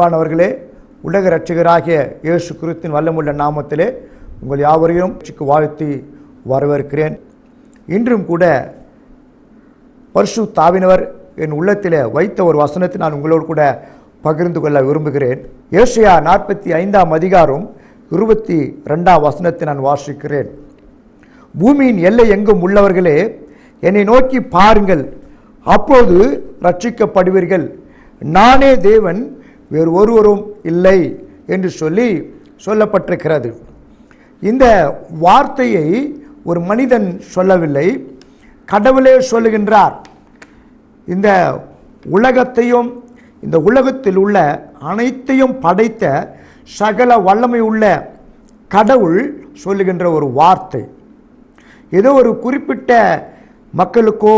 அன்பானவர்களே உலக ரட்சகராகிய இயேசு குருத்தின் வல்லமுள்ள நாமத்திலே உங்கள் யாவரையும் வாழ்த்தி வரவேற்கிறேன். இன்றும் கூட பர்ஷு தாவினவர் என் உள்ளத்தில் வைத்த ஒரு வசனத்தை நான் உங்களோடு கூட பகிர்ந்து கொள்ள விரும்புகிறேன். ஏசியா நாற்பத்தி ஐந்தாம் அதிகாரம் இருபத்தி ரெண்டாம் வசனத்தை நான் வாசிக்கிறேன். பூமியின் எல்லை எங்கும் உள்ளவர்களே என்னை நோக்கி பாருங்கள் அப்போது ரட்சிக்கப்படுவீர்கள் நானே தேவன் வேறு ஒருவரும் இல்லை என்று சொல்லி சொல்லப்பட்டிருக்கிறது. இந்த வார்த்தையை ஒரு மனிதன் சொல்லவில்லை கடவுளே சொல்லுகின்றார். இந்த உலகத்தையும் இந்த உலகத்தில் உள்ள அனைத்தையும் படைத்த சகல வல்லமை உள்ள கடவுள் சொல்லுகின்ற ஒரு வார்த்தை. ஏதோ ஒரு குறிப்பிட்ட மக்களுக்கோ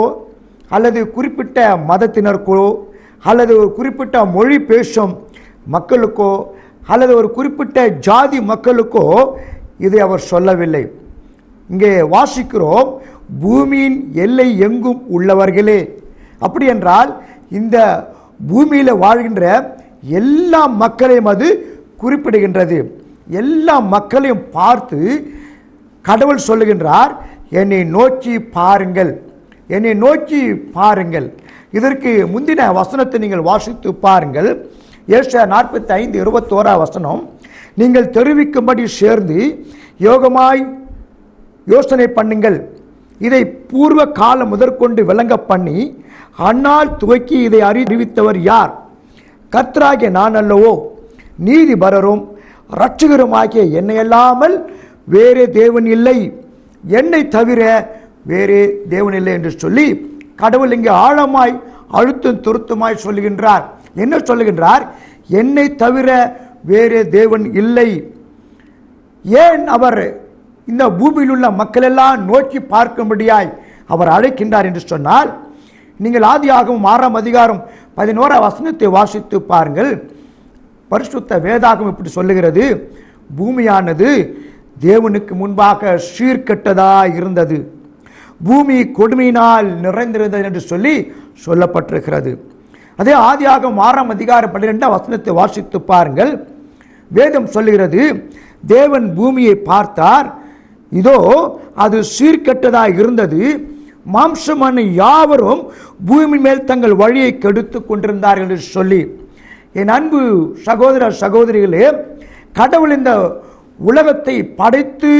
அல்லது குறிப்பிட்ட மதத்தினருக்கோ அல்லது ஒரு குறிப்பிட்ட மொழி பேசும் மக்களுக்கோ அல்லது ஒரு குறிப்பிட்ட ஜாதி மக்களுக்கோ இதை அவர் சொல்லவில்லை. இங்கே வாசிக்கிறோம் பூமியின் எல்லை எங்கும் உள்ளவர்களே. அப்படி என்றால் இந்த பூமியில் வாழ்கின்ற எல்லா மக்களையும் அது குறிப்பிடுகின்றது. எல்லா மக்களையும் பார்த்து கடவுள் சொல்லுகின்றார் என்னை நோக்கி பாருங்கள். என்னை நோக்கி பாருங்கள். இதற்கு முந்தின வசனத்தை நீங்கள் வாசித்து பாருங்கள். ஏஷா நாற்பத்தி ஐந்து இருபத்தோரா வசனம். நீங்கள் தெரிவிக்கும்படி சேர்ந்து யோகமாய் யோசனை பண்ணுங்கள். இதை பூர்வ காலம் முதற்கொண்டு விளங்க பண்ணி அன்னால் துவக்கி இதை அறிவித்தவர் யார்? கர்த்தராகிய நான் அல்லவோ? நீதிபரரும் ரட்சகருமாகிய என்னை அல்லாமல் வேறே தேவன் இல்லை. என்னை தவிர வேறே தேவன் இல்லை என்று சொல்லி கடவுள் இங்கே ஆழமாய் அழுத்தம் துருத்துமாய் சொல்லுகின்றார். என்ன சொல்லுகின்றார்? என்னை தவிர வேறு தேவன் இல்லை. ஏன் அவர் இந்த பூமியில் உள்ள மக்களெல்லாம் நோக்கி பார்க்கும்படியாய் அவர் அழைக்கின்றார் என்று சொன்னால் நீங்கள் ஆதியாகவும் ஆறாம் அதிகாரம் பதினோரா வசனத்தை வாசித்து பாருங்கள். பரிசுத்த வேதாகம் இப்படி சொல்லுகிறது. பூமியானது தேவனுக்கு முன்பாக சீர்கெட்டதாக இருந்தது பூமி கொடுமையினால் நிறைந்திருந்தது என்று சொல்லி சொல்லப்பட்டிருக்கிறது. அதே ஆதியாகம் ஆறாம் அதிகாரம் பன்னிரெண்டாம் வசனத்தை வாசித்து பாருங்கள். வேதம் சொல்லுகிறது தேவன் பூமியை பார்த்தார். இதோ அது சீர்கெட்டதாக இருந்தது. மாம்சமான யாவரும் பூமி மேல் தங்கள் வழியை கெடுத்து கொண்டிருந்தார்கள் என்று சொல்லி. என் அன்பு சகோதர சகோதரிகளே கடவுள் இந்த உலகத்தை படைத்து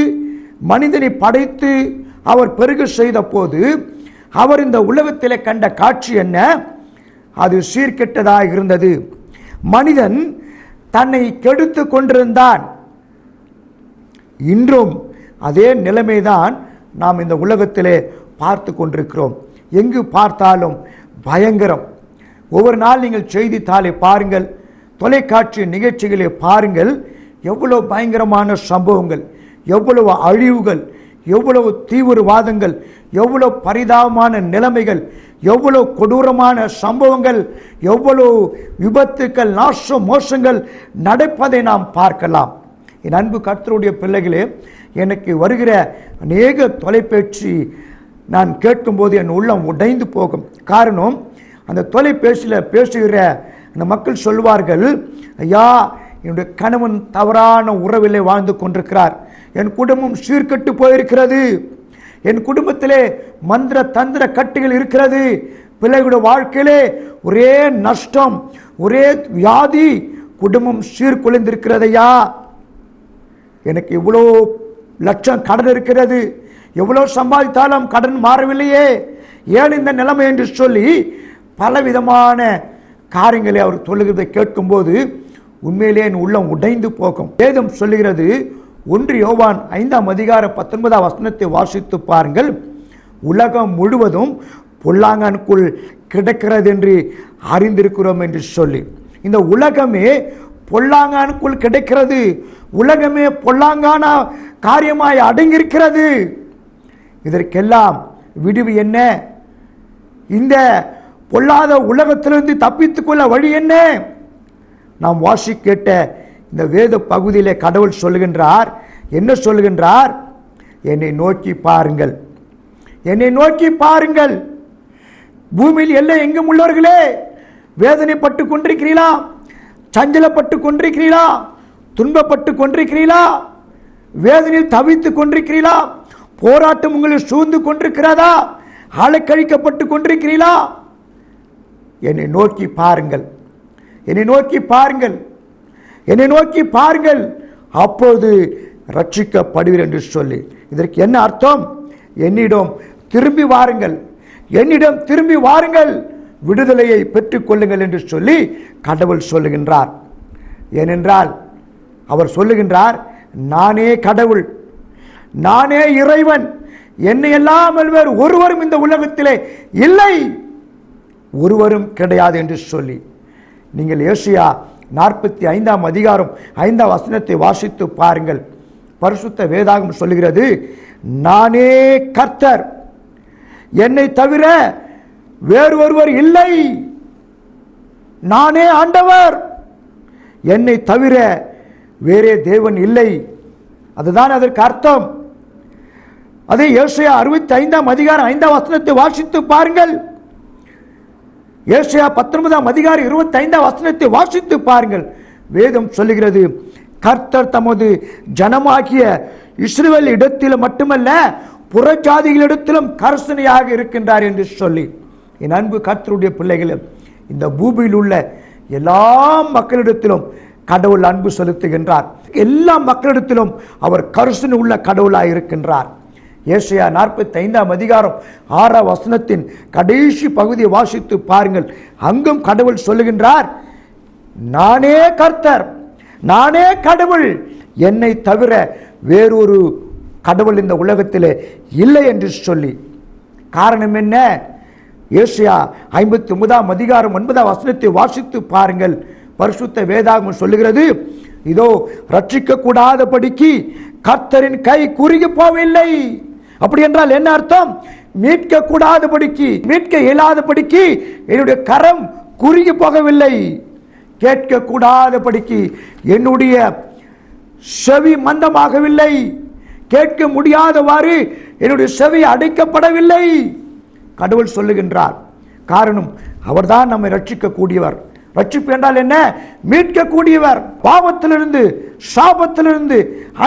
மனிதனை படைத்து அவர் பெருக செய்த போது அவர் இந்த உலகத்திலே கண்ட காட்சி என்ன? அது சீர்கெட்டதாக இருந்தது. மனிதன் தன்னை கெடுத்து கொண்டிருந்தான். இன்றும் அதே நிலைமைதான் நாம் இந்த உலகத்திலே பார்த்து கொண்டிருக்கிறோம். எங்கு பார்த்தாலும் பயங்கரம். ஒவ்வொரு நாள் நீங்கள் செய்தித்தாளை பாருங்கள் தொலைக்காட்சி நிகழ்ச்சிகளை பாருங்கள். எவ்வளோ பயங்கரமான சம்பவங்கள் எவ்வளவு அழிவுகள் எவ்வளவு தீவிரவாதங்கள் எவ்வளவு பரிதாபமான நிலைமைகள் எவ்வளவு கொடூரமான சம்பவங்கள் எவ்வளவு விபத்துக்கள் நாச மோசங்கள் நடப்பதை நாம் பார்க்கலாம். என் அன்பு கர்த்தருடைய பிள்ளைகளே எனக்கு வருகிற அநேக தொலைபேச்சு நான் கேட்கும்போது என் உள்ளம் உடைந்து போகும். காரணம் அந்த தொலைபேசியில் பேசுகிற அந்த மக்கள் சொல்வார்கள் ஐயா என்னுடைய கணவன் தவறான உறவிலே வாழ்ந்து கொண்டிருக்கிறார். என் குடும்பம் சீர்கட்டு போயிருக்கிறது. என் குடும்பத்திலே மந்திர தந்திர கட்டுகள் இருக்கிறது. பிள்ளைகளுடைய வாழ்க்கையிலே ஒரே நஷ்டம் ஒரே வியாதி குடும்பம் சீர்குலைந்திருக்கிறதையா எனக்கு இவ்வளோ லட்சம் கடன் இருக்கிறது. எவ்வளோ சம்பாதித்தாலும் கடன் மாறவில்லையே. ஏன் இந்த நிலைமை என்று சொல்லி பலவிதமான காரியங்களை அவர் சொல்லுகிறதை கேட்கும்போது உண்மையிலே என் உள்ளம் உடைந்து போகும். வேதம் சொல்லுகிறது ஒன்று யோவான் ஐந்தாம் அதிகார பத்தொன்பதாம் வசனத்தை வாசித்து பாருங்கள். உலகம் முழுவதும் பொல்லாங்கனுக்குள் கிடக்கிறது என்று அறிந்திருக்கிறோம் என்று சொல்லி. இந்த உலகமே பொல்லாங்கானுக்குள் கிடைக்கிறது. உலகமே பொல்லாங்கான காரியமாய் அடங்கியிருக்கிறது. இதற்கெல்லாம் விடுவு என்ன? இந்த பொல்லாத உலகத்திலிருந்து தப்பித்துக்கொள்ள வழி என்ன? நாம் வாசி கேட்ட இந்த வேத பகுதியிலே கடவுள் சொல்லுகின்றார். என்ன சொல்லுகின்றார்? என்னை நோக்கி பாருங்கள். என்னை நோக்கி பாருங்கள். பூமியில் எல்லை எங்கும் உள்ளவர்களே வேதனைப்பட்டு கொண்டிருக்கிறீர்களா? சஞ்சலப்பட்டு கொண்டிருக்கிறீர்களா? துன்பப்பட்டு கொண்டிருக்கிறீர்களா? வேதனையில் தவித்து கொண்டிருக்கிறீர்களா? போராட்டம் உங்களை சூழ்ந்து கொண்டிருக்கிறதா? அலைக்கழிக்கப்பட்டு கொண்டிருக்கிறீர்களா? என்னை நோக்கி பாருங்கள். என்னை நோக்கி பாருங்கள். என்னை நோக்கி பாருங்கள். அப்போது ரட்சிக்கப்படுவீர் என்று சொல்லி. இதற்கு என்ன அர்த்தம்? என்னிடம் திரும்பி வாருங்கள். என்னிடம் திரும்பி வாருங்கள். விடுதலையை பெற்றுக்கொள்ளுங்கள் என்று சொல்லி கடவுள் சொல்லுகின்றார். ஏனென்றால் அவர் சொல்லுகின்றார் நானே கடவுள். நானே இறைவன். என்னை எல்லாம் வேறு ஒருவரும் இந்த உலகத்திலே இல்லை. ஒருவரும் கிடையாது என்று சொல்லி. நீங்கள் ஏசியா நாற்பத்தி ஐந்தாம் அதிகாரம் ஐந்தாம் வசனத்தை வாசித்து பாருங்கள். பரிசுத்த வேதாகம் சொல்லுகிறது நானே கர்த்தர் என்னை தவிர வேறு ஒருவர் இல்லை. நானே ஆண்டவர் என்னை தவிர வேறே தேவன் இல்லை. அதுதான் அதற்கு அர்த்தம். அதே ஏசியா அறுபத்தி ஐந்தாம் அதிகாரம் ஐந்தாம் வசனத்தை வாசித்து பாருங்கள். ஏசியா பத்தொன்பதாம் அதிகாரி இருபத்தி ஐந்தாம் வசனத்தை வாசித்து பாருங்கள். வேதம் சொல்லுகிறது கர்த்தர் தமது ஜனமாகிய இஸ்ரேல் இடத்திலும் மட்டுமல்ல புறஜாதிகளிடத்திலும் கரசனையாக இருக்கின்றார் என்று சொல்லி. என் அன்பு கர்த்தருடைய பிள்ளைகளும் இந்த பூமியில் உள்ள எல்லா மக்களிடத்திலும் கடவுள் அன்பு செலுத்துகின்றார். எல்லா மக்களிடத்திலும் அவர் கருசனை உள்ள கடவுளாக இருக்கின்றார். ஏசையா நாற்பத்தி ஐந்தாம் அதிகாரம் ஆறாம் வசனத்தின் கடைசி பகுதியை வாசித்து பாருங்கள். அங்கும் கடவுள் சொல்லுகின்றார் நானே கர்த்தர் நானே கடவுள். என்னை தவிர வேறொரு கடவுள் இந்த உலகத்தில் இல்லை என்று சொல்லி. காரணம் என்ன? ஏசியா ஐம்பத்தி ஒன்பதாம் அதிகாரம் ஒன்பதாம் வசனத்தை வாசித்து பாருங்கள். பரிசுத்த வேதாகம் சொல்லுகிறது இதோ ரட்சிக்க கூடாதபடிக்கு கர்த்தரின் கை குறுகி போவில்லை அப்படி என்றால் என்ன அர்த்தம்? மீட்க கூடாதபடிக்கு மீட்க இயலாதபடிக்கு என்னுடைய கரம் குறுகி போகவில்லை. கேட்க கூடாதபடிக்கு என்னுடைய செவி மந்தமாகவில்லை. கேட்க முடியாதவாறு என்னுடைய செவி அடைக்கப்படவில்லை. கடவுள் சொல்லுகின்றார். காரணம் அவர்தான் நம்மை ரட்சிக்கக்கூடியவர். ரட்சிப்பு என்றால் என்ன? மீட்கக்கூடியவர் பாவத்திலிருந்து சாபத்திலிருந்து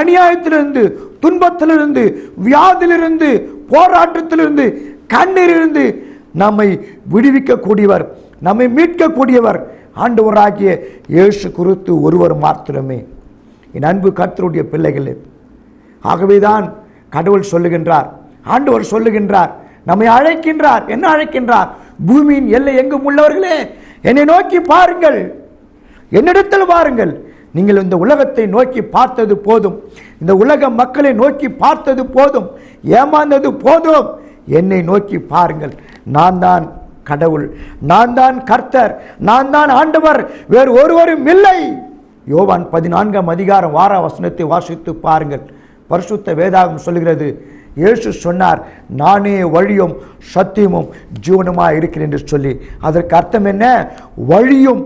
அநியாயத்திலிருந்து துன்பத்திலிருந்து வியாதிலிருந்து போராட்டத்திலிருந்து கண்ணிலிருந்து நம்மை விடுவிக்கக்கூடியவர் நம்மை மீட்கக்கூடியவர் ஆண்டவராகிய இயேசு குறித்து ஒருவர் மாத்திரமே. என் அன்பு கர்த்தருடைய பிள்ளைகளே ஆகவேதான் கடவுள் சொல்லுகின்றார் ஆண்டவர் சொல்லுகின்றார் நம்மை அழைக்கின்றார். என்ன அழைக்கின்றார்? பூமியின் எல்லை எங்கும் உள்ளவர்களே என்னை நோக்கி பாருங்கள். என்னிடத்தில் பாருங்கள் நீங்கள் இந்த உலகத்தை நோக்கி பார்த்தது போதும். இந்த உலக மக்களை நோக்கி பார்த்தது போதும். ஏமாந்தது போதும். என்னை நோக்கி பாருங்கள். நான் தான் கடவுள். நான் தான் கர்த்தர். நான் தான் ஆண்டவர். வேறு ஒருவரும் இல்லை. யோவான் பதினான்காம் அதிகாரம் வார வசனத்தை வாசித்து பாருங்கள். பரிசுத்த வேதாகம் சொல்கிறது இயேசு சொன்னார் நானே வழியும் சத்தியமும் ஜீவனுமாக இருக்கிறேன் என்று சொல்லி. அதற்கு அர்த்தம் என்ன? வழியும்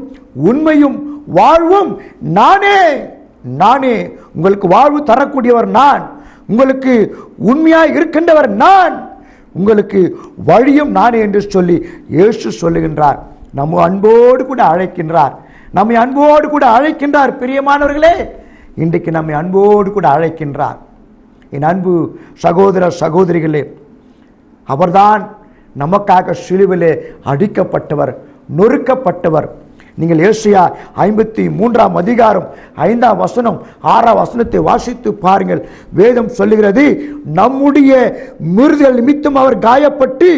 உண்மையும் வாழ்வும் நானே நானே உங்களுக்கு வாழ்வு தரக்கூடியவர் நான் உங்களுக்கு உண்மையாக இருக்கின்றவர் நான் உங்களுக்கு வழியும் நானே என்று சொல்லி இயேசு சொல்லுகின்றார். நம்ம அன்போடு கூட அழைக்கின்றார். நம்மை அன்போடு கூட அழைக்கின்றார் பிரியமானவர்களே. இன்றைக்கு நம்மை அன்போடு கூட அழைக்கின்றார். என் அன்பு சகோதர சகோதரிகளே அவர்தான் நமக்காக சிலுவிலே அடிக்கப்பட்டவர் நொறுக்கப்பட்டவர். நீங்கள் ஏசியா ஐம்பத்தி மூன்றாம் அதிகாரம் ஐந்தாம் வசனம் ஆறாம் வசனத்தை வாசித்து பாருங்கள். வேதம் சொல்லுகிறது நம்முடைய மிருதல் நிமித்தம் அவர் காயப்பட்டு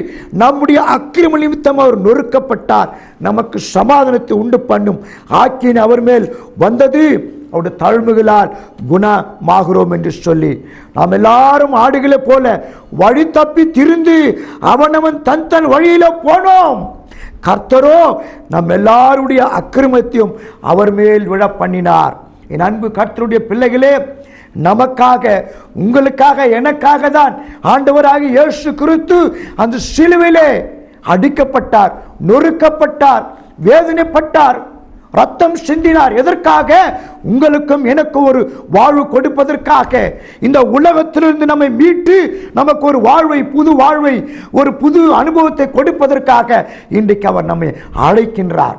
நம்முடைய அக்கிரம நிமித்தம் அவர் நொறுக்கப்பட்டார். நமக்கு சமாதானத்தை உண்டு பண்ணும். ஆக்கின் அவர் மேல் வந்தது அவருடைய தாழ்மைகளால் குணமாகிறோம் என்று சொல்லி நாம் எல்லாரும் ஆடுகளைப் போல வழி தப்பி திருந்து அவனவன் தன் தன் வழியில போனோம். கர்த்தரோ நம் எல்லாருடைய அக்கிரமத்தையும் அவர் மேல் விழ பண்ணினார். என் அன்பு கர்த்தருடைய பிள்ளைகளே நமக்காக உங்களுக்காக எனக்காக தான் ஆண்டவராக இயேசு கிறிஸ்து அந்த சிலுவிலே அடிக்கப்பட்டார் நொறுக்கப்பட்டார் வேதனைப்பட்டார். ரத்தம் சிந்தினார். எதற்காக? உங்களுக்கும் எனக்கு ஒரு வாழ்வு கொடுப்பதற்காக. இந்த உலகத்திலிருந்து நம்மை மீட்டு நமக்கு ஒரு வாழ்வை புது வாழ்வை ஒரு புது அனுபவத்தை கொடுப்பதற்காக இன்றைக்கு அவர் நம்மை அழைக்கின்றார்.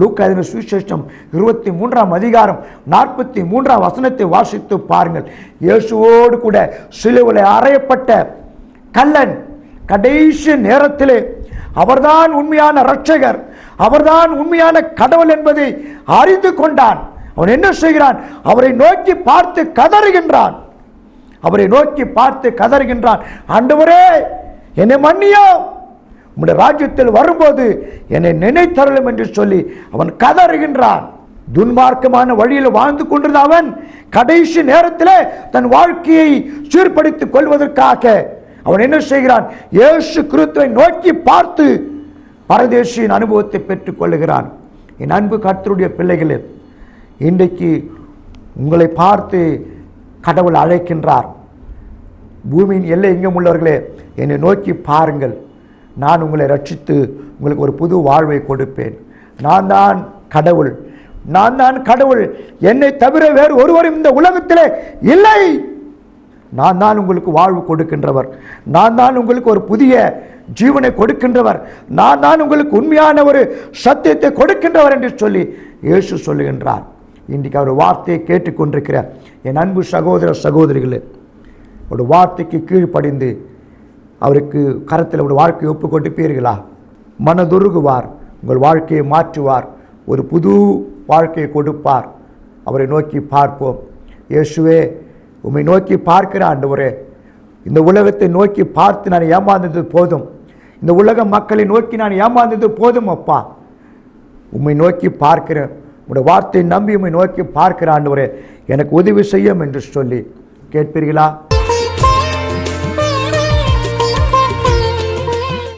லூக்காதின சுவிசேஷம் இருபத்தி மூன்றாம் அதிகாரம் நாற்பத்தி மூன்றாம் வசனத்தை வாசித்து பாருங்கள். இயேசுவோடு கூட சிலுவில் அறையப்பட்ட கல்லன் கடைசி நேரத்திலே அவர்தான் உண்மையான இரட்சகர். அவர்தான் உண்மையான கடவுள் என்பதை அறிந்து கொண்டான். அவன் என்ன செய்கிறான்? அவரை நோக்கி பார்த்து கதறுகின்றான். அவரை நோக்கி பார்த்து கதறுகின்றான். ஆண்டவரே என்னை மன்னியோ? உம்முடைய ராஜ்யத்தில் வரும்போது என்னை நினைத்தரலும் என்று சொல்லி அவன் கதறுகின்றான். துன்மார்க்கமான வழியில் வாழ்ந்து கொண்டிருந்த அவன் கடைசி நேரத்தில் தன் வாழ்க்கையை சீர்படுத்திக் கொள்வதற்காக அவன் என்ன செய்கிறான்? இயேசு கிறிஸ்துவை நோக்கி பார்த்து பரதேசியின் அனுபவத்தை பெற்றுக் கொள்ளுகிறான். என் அன்பு கர்த்தருடைய பிள்ளைகளே இன்றைக்கு உங்களை பார்த்து கடவுள் அழைக்கின்றார். பூமியின் எல்லை எங்கும் உள்ளவர்களே என்னை நோக்கி பாருங்கள். நான் உங்களை ரட்சித்து உங்களுக்கு ஒரு புது வாழ்வை கொடுப்பேன். நான் தான் கடவுள். நான் தான் கடவுள். என்னை தவிர வேறு ஒருவரும் இந்த உலகத்திலே இல்லை. நான் தான் உங்களுக்கு வாழ்வு கொடுக்கின்றவர். நான் தான் உங்களுக்கு ஒரு புதிய ஜீவனை கொடுக்கின்றவர். நான் தான் உங்களுக்கு உண்மையான ஒரு சத்தியத்தை கொடுக்கின்றவர் என்று சொல்லி இயேசு சொல்லுகின்றார். இன்றைக்கு அவர் வார்த்தையை கேட்டுக்கொண்டிருக்கிற என் அன்பு சகோதர சகோதரிகளே ஒரு வார்த்தைக்கு கீழ்ப்படிந்து அவருக்கு கரத்தில் ஒரு வாழ்க்கையை ஒப்பு கொடுப்பீர்களா மனதுருகுவார் உங்கள் வாழ்க்கையை மாற்றுவார் ஒரு புது வாழ்க்கையை கொடுப்பார். அவரை நோக்கி பார்ப்போம். இயேசுவே உம்மை நோக்கி பார்க்கிற ஆண்டவரே இந்த உலகத்தை நோக்கி பார்த்து நான் ஏமாந்தது போதும். இந்த உலக மக்களை நோக்கி நான் ஏமாந்தது போதும் அப்பா. உம்மை நோக்கி பார்க்கிறேன் உடைய வார்த்தையை நம்பி உம்மை நோக்கி பார்க்கிற ஆண்டவரே. எனக்கு உதவி செய்யும் என்று சொல்லி. கேட்பீர்களா?